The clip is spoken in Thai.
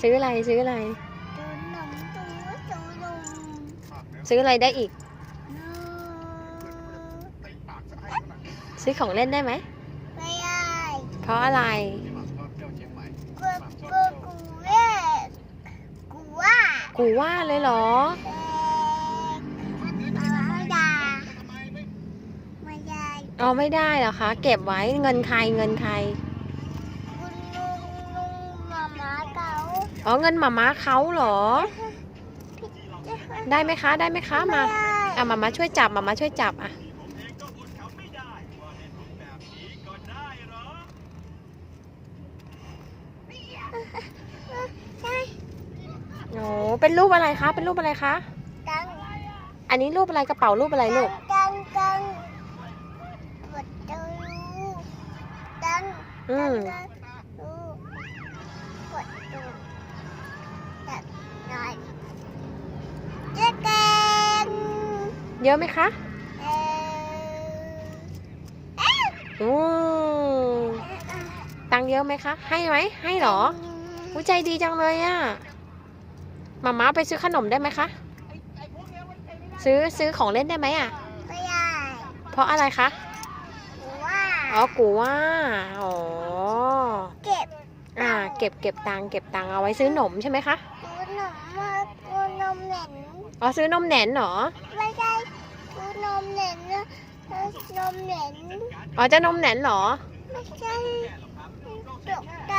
ซื้ออะไรซื้ออะไรดูหนมดูดูนมซื้ออะไรได้อีกดูซื้อของเล่นได้ไหมไม่ได้เพราะอะไรกลัวกลัวกูเล่กูว่ากูว่าเลยเหรอแต่ไม่ได้ไม่ได้เอาไม่ได้เหรอคะ เก็บไว้เงินใครเงินใคร อ๋อเงินหมาม้าเขาเหรอ ได้ไหมคะได้ไหมคะมาอะหมาม้าช่วยจับหมาม้าช่วยจับอะโอ้เป็นรูปอะไรคะ เป็นรูปอะไรคะกังอันนี้รูปอะไรกระเป๋ารูปอะไรลูกกังกังปดตูกังอืม กังดูปวดตูตัดหน่อยเจ๊แกง เยอะไหมคะเอ่ออืมตังค์เยอะไหมคะ ให้ไหม ให้เหรออุ้ยใจดีจังเลยอะหมาม้าไปซื้อขนมได้ไหมคะ ซื้อซื้อของเล่นได้ไหมอะไม่ได้ เพราะอะไรคะว่าอ๋อกูว่า อ๋อ เก็บ อ่า เก็บเก็บตังค์เก็บตังค์เอาไว้ซื้อหนมใช่ไหมคะดูหนมมาดูนมเหม็นอ๋อซื้อนมแหนนเหรอไม่ใช่ดู นมเหม็นนะนมเหม็นอ๋อจะนมแหนนเหรอ ไม่ใช่ตกใจ